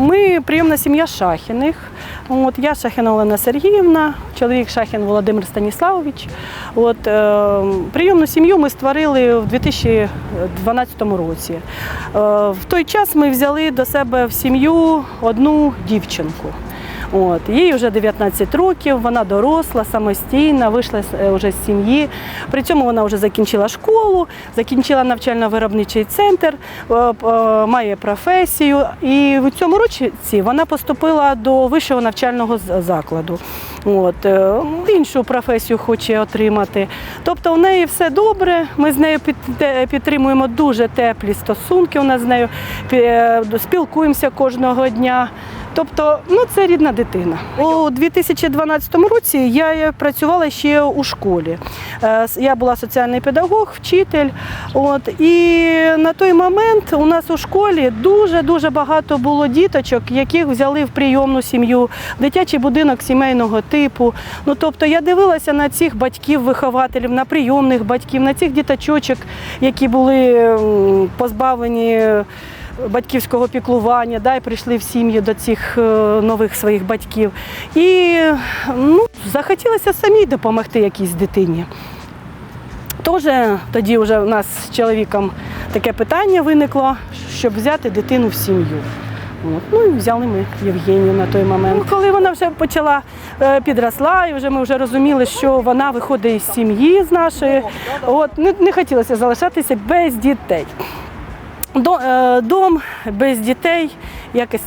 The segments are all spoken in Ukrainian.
Ми прийомна сім'я Шахіних. От, я Шахіна Олена Сергіївна, чоловік Шахін Володимир Станіславович. От, е, прийомну сім'ю ми створили в 2012 році. Е, в той час ми взяли до себе в сім'ю одну дівчинку. От, їй вже 19 років, вона доросла, самостійна, вийшла е, вже з сім'ї. При цьому вона вже закінчила школу, закінчила навчально-виробничий центр, е, е, має професію. І в цьому році вона поступила до вищого навчального закладу. От, е, іншу професію хоче отримати. Тобто у неї все добре. Ми з нею підтримуємо дуже теплі стосунки. У нас з нею е, спілкуємося кожного дня. Тобто, ну це рідна дитина. У 2012 році я працювала ще у школі. Е, Я була соціальний педагог, вчитель. От і на той момент у нас у школі дуже дуже багато було діточок, яких взяли в прийомну сім'ю, дитячий будинок сімейного типу. Ну тобто я дивилася на цих батьків-вихователів, на прийомних батьків, на цих діточок, які були позбавлені батьківського піклування, да, і прийшли в сім'ї до цих е, нових своїх батьків. І ну, захотілося самій допомогти якійсь дитині. Теж тоді вже у нас з чоловіком таке питання виникло, щоб взяти дитину в сім'ю. От. Ну і взяли ми Євгенію на той момент. Ну, коли вона вже почала е, підросла, і вже ми вже розуміли, що вона виходить із сім'ї з нашої. От не, не хотілося залишатися без дітей. Е, дом без дітей якось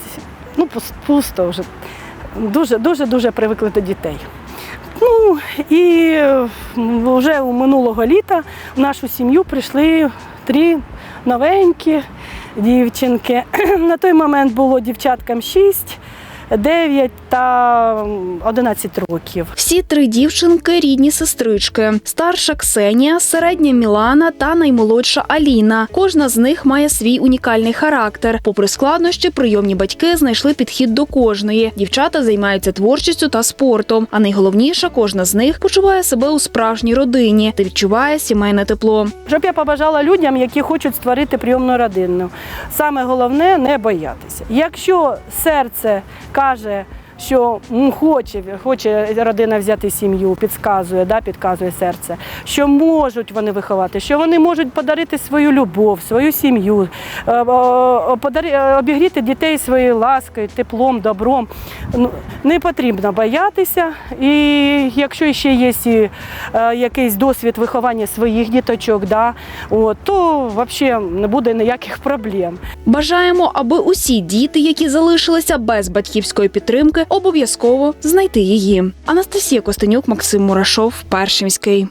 ну, пусто вже. Дуже, дуже, дуже привикли до дітей. Ну і вже у минулого літа в нашу сім'ю прийшли три новенькі дівчинки. На той момент було дівчаткам 6, 9 та 11 років. Всі три дівчинки рідні сестрички: старша Ксенія, середня Мілана та наймолодша Аліна. Кожна з них має свій унікальний характер. Попри складнощі, прийомні батьки знайшли підхід до кожної. Дівчата займаються творчістю та спортом. А найголовніше, кожна з них почуває себе у справжній родині та відчуває сімейне тепло. Щоб я побажала людям, які хочуть створити прийомну родину. Саме головне не боятися. Якщо серце каже, що хоче, хоче родина взяти сім'ю, підказує, да, підказує серце, що можуть вони виховати, що вони можуть подарити свою любов, свою сім'ю, е, е, обігріти дітей своєю ласкою, теплом, добром. Ну, Не потрібно боятися. І якщо ще є е, якийсь досвід виховання своїх діточок, да, то взагалі не буде ніяких проблем. Бажаємо, аби усі діти, які залишилися без батьківської підтримки, обов'язково знайти її. Анастасія Костенюк, Максим Мурашов, Першимський.